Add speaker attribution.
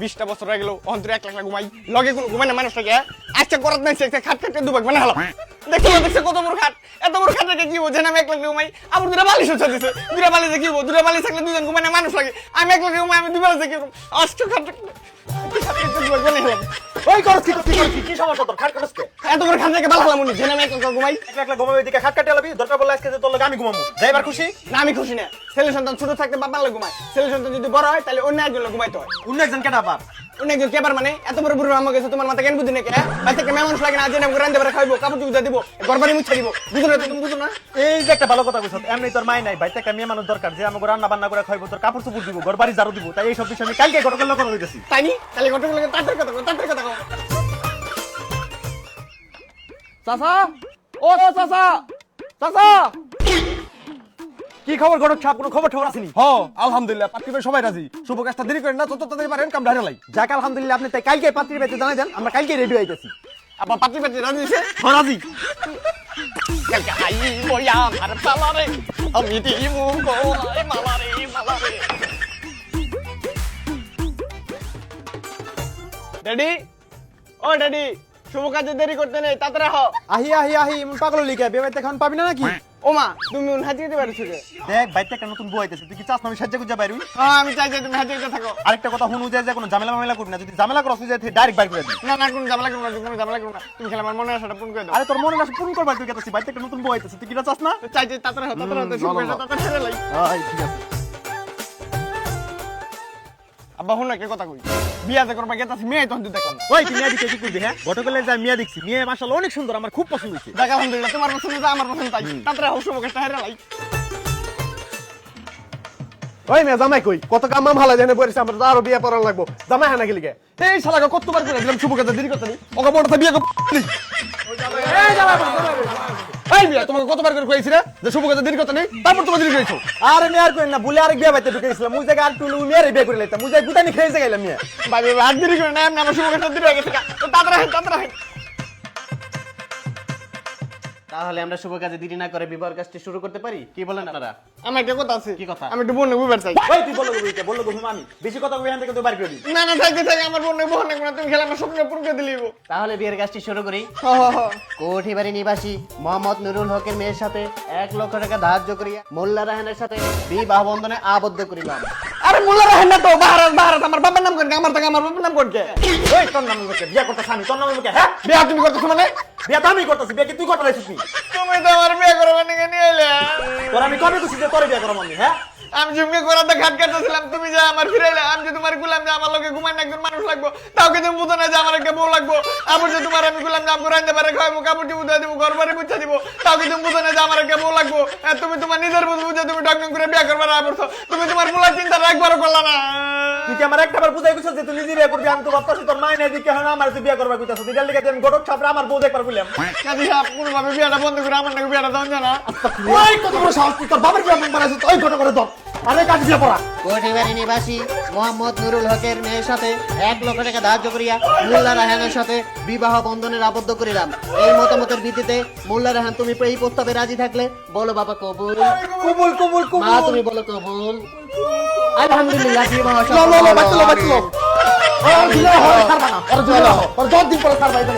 Speaker 1: বিশটা বছর হয়ে গেল, অন্তরে এক লাখ ঘুমাই, লগে কোনো ঘুমাই না মানুষটাকে হ্যাঁ? আজকে করাত নাই সে খাট খাটে দুবাক মানে হালো। দেখো দেখছে কত বড় খাট। এত বড় খাট রেখে কি বোঝে না আমি এক লাখ ঘুমাই? আবার দুটা বালিশ হচ্ছে দিছে। দুটা বালিশে কি দুটা বালিশ থাকলে দুজন ঘুমাই না, মানুষ লাগে। আমি এক লাখ ঘুমাই, আমি দুই বালিশে কি খাট। দুবাক মানে হলাম
Speaker 2: ওই করস কি করস কি কি সমস্যা তোর? খাট করস কে?
Speaker 1: এত বড় খাট থেকে ভালো হলাম উনি জেনে আমি এক লাখ লাখ ঘুমাই।
Speaker 2: এক লাখ লাখ ঘুমাবি দিকে খাট কাটে লাবি দরকার বলে আজকে তোর লাগে আমি ঘুমাবো। যাইবার খুশি?
Speaker 1: না আমি খুশি না। ছেলে সন্তান ছোট থাকতে বাবা লাগে ঘুমায়। ছেলে সন্তান যদি বড় হয় তাহলে অন্য একজন ঘুমাইতে হয়।
Speaker 2: অন্য একজন কেটা পার
Speaker 1: একজন কেবার মানে? এত বড় বুড়ো আমার কাছে তোমার মাথা কেন বুঝি নাকি হ্যাঁ? বাচ্চাকে মেমন লাগে না জেনে রান্ধে বেড়ে খাইবো কাপড় চুপড়া দিব গরবারি মুছা দিব। বুঝো না তুমি বুঝো না?
Speaker 2: এই যে একটা ভালো কথা কইছ এমনি তোর মাই নাই বাইতে একটা মেয়ে মানুষ দরকার যে আমাকে রান্না বান্না করে খাইবো তোর কাপড় চোপড় দিব ঘর বাড়ি ঝাড়ু দিব তাই এই সব বিষয় আমি কালকে ঘটকের লোক হইতেছি
Speaker 1: তাই নি? তাহলে ঘটক লাগে তাড়াতাড়ি কথা তাড়াতাড়ি কথা চাচা? ও চাচা! চাচা!
Speaker 2: কি খবর ঘটক সাহেব? কোনো খবর খবর আসেনি?
Speaker 3: হ আলহামদুলিল্লাহ পাত্রী ভাই সবাই রাজি। শুভ কাজটা দেরি করেন না তত তাড়াতাড়ি পারেন কাম ঢাইরা লাই
Speaker 2: যাক আলহামদুলিল্লাহ আপনি তাই কালকে পাত্রী বাইতে জানাই দেন আমরা কালকে রেডি হইতেছি
Speaker 1: আবার পাতি পাতি রাজি দিছে
Speaker 2: রাজি।
Speaker 1: কালকে আই বয়া আমার পালারে আমি দিমু গোলায় মালারে মালারে। ড্যাডি ও ড্যাডি শুভ কাজে দেরি করতে নেই তাড়াতাড়ি হও
Speaker 2: আহি আহি আহি এমন পাগল লিখে বিয়ে বাইতে এখন পাবি না নাকি?
Speaker 1: মা তুমি উন হাজিয়ে দিতে পারছ যে
Speaker 2: দেখ বাইতে একটা নতুন বউ আইতেছে। তুই কি চাস না আমি সাহায্য করতে পারি
Speaker 1: হ্যাঁ আমি চাই যে তুমি হাজিয়ে থাকো।
Speaker 2: আরেকটা কথা হুনু যায় যে কোনো ঝামেলা মামেলা করবি না। যদি ঝামেলা করস তুই যাতে ডাইরেক্ট বাইর করে দিবি
Speaker 1: না না কোনো ঝামেলা করব না কোনো ঝামেলা করব না। তুমি খেলে আমার মনে আসাটা পূর্ণ করে দাও।
Speaker 2: আরে তোর মনে রাখ পূরণ করবার তুই কেতাছি বাইতে একটা নতুন বউ আইতেছে। তুই কি চাস না?
Speaker 1: চাই যে তাড়াতাড়ি হও তাড়াতাড়ি হও তাড়াতাড়ি লাই
Speaker 2: আই ঠিক আছে।
Speaker 1: আব্বা হুন কে কথা কই? বিয়াতে করবা গেতাছি মেয়ে তখন তুই দেখলাম।
Speaker 2: ওই তুই মিয়া দিকে কি করবি হ্যাঁ? গতকালে যা মিয়া দেখছি মেয়ে মাশাআল্লাহ অনেক সুন্দর আমার খুব পছন্দ হয়েছে।
Speaker 1: দেখ আলহামদুলিল্লাহ তোমার পছন্দ যা আমার পছন্দ তাই। তাড়াতাড়ি হও শুভ কাজটা লাই
Speaker 3: ওই মেয়ে জামাই কই? কত কাম মাম হালা জানে বইছে আমার আরও বিয়ে পড়ান লাগবো। জামাই হানা গেলি গে। এই শালাকে কতবার করে দিলাম শুভ কাজে দেরি করতে নি ওকে বড়টা বিয়ে করতে এই জামাই। এই মিয়া তোমাকে কতবার করে কইছি না যে শুভ কথা দেরি কথা নেই তারপর তোমার দেরি কইছো
Speaker 2: আরে মেয়ার কই না বলে আরেক বিয়া বাইতে ঢুকেছিলাম মুই জায়গা আর টুলু মেয়ারে বিয়া করে লাইতাম। মুই জায়গা গুতানি খেয়ে গেলাম মিয়া।
Speaker 1: ভাই ভাই হাত দেরি করে না আমি আমার শুভ কথা দেরি হয়ে গেছে তো তাড়াতাড়ি তাড়াতাড়ি
Speaker 4: তাহলে আমরা শুভ কাজে দেরি না করে বিবাহ কাজটি শুরু করতে পারি? কি বলেন আপনারা?
Speaker 1: আমার একটা কথা আছে।
Speaker 4: কি কথা?
Speaker 1: আমি একটু বোন বুবার চাই।
Speaker 2: ওই তুই বলল বলতে বলল ঘুম আমি। বেশি কথা কই এখান থেকে তুই বাইর করে দিবি
Speaker 1: না না থাকতে থাকে আমার বোন বোন না তুমি খেলে আমার স্বপ্ন পূরণ করে দিলিব
Speaker 4: তাহলে বিয়ের কাজটি শুরু করি।
Speaker 1: হ।
Speaker 4: কোঠিবাড়ি নিবাসী মোহাম্মদ নুরুল হকের মেয়ের সাথে এক লক্ষ টাকা ধার্য করিয়া মোল্লা রাহানের সাথে বিবাহ বন্ধনে আবদ্ধ করিলাম।
Speaker 1: আরে মোল্লা রাহেন না তো বাহারাত বাহারাত আমার বাবার নাম কোন আমার থেকে আমার বাবার নাম কোন কে
Speaker 2: ওই তোর নাম মুখে বিয়া করতে আমি তোর নাম মুখে হ্যাঁ?
Speaker 1: বিয়া তুমি করতেছ মানে?
Speaker 2: বিয়া তো আমি করতেছি বিয়া কি তুই করতে লাইছিস
Speaker 1: তুমি তো আমার বিয়া করবে নিয়ে নিয়ে এলে।
Speaker 2: তোর আমি কবে কইছি যে তোর বিয়া করব আমি হ্যাঁ?
Speaker 1: আমি জুমকে করাতে ঘাট কাটতেছিলাম তুমি যা আমার ফিরাইলে আমি যে তোমার গুলাম যে আমার লোকে ঘুমাই একজন মানুষ লাগবো। তাও কি তুমি বুঝো না যে আমার একটা বউ লাগবো? আবার যে তোমার আমি গুলাম যে আমি রাইতে পারে খাওয়াবো কাপড় টিপু দিয়ে দিবো ঘর বাড়ি বুঝা দিব তুমি বুঝো না যে আমার একটা বউ লাগবো? তুমি তোমার নিজের বুঝ বুঝে তুমি ডং করে বিয়ে করবে না পড়ছো। তুমি তোমার পোলার চিন্তা একবারও করলা না।
Speaker 2: তুই কি আমার একটা বার বুঝাই যে তুই নিজে বিয়া করবি আমি তো ভাবতাছি তোর মাই নাই দিকে হ্যাঁ আমার বিয়া করবা কইতাছ? তুই গেলি আমি গটক ছাপরা আমার বউ দেখবার কইলাম।
Speaker 1: কাজী সাহেব কোনোভাবে বিয়েটা বন্ধ করে আমার নাকি বিয়েটা দাও না?
Speaker 2: ওই কত বড় সাহস তুই তোর বাবার বিয়া মন বানাইছিস ওই করে আরে কাজ পড়া
Speaker 4: কোঠিবাড়ি নিবাসী মোহাম্মদ নুরুল হকের মেয়ের সাথে এক লক্ষ টাকা ধার্য করিয়া মোল্লা রাহানের সাথে বিবাহ বন্ধনের আবদ্ধ করিলাম এই মতামতের ভিত্তিতে মোল্লা রাহান তুমি এই প্রস্তাবে রাজি থাকলে বলো বাবা কবুল
Speaker 2: কবুল কবুল
Speaker 4: মা তুমি বলো কবুল আলহামদুলিল্লাহ বিবাহ
Speaker 2: লো লো লো
Speaker 4: সম্পন্ন
Speaker 2: বাচ্চা
Speaker 4: হলো।
Speaker 2: বাচ্চা লো ওর দিলে হয় ওর দিলে হয় ওর দিন পরে ছাড়বা এটা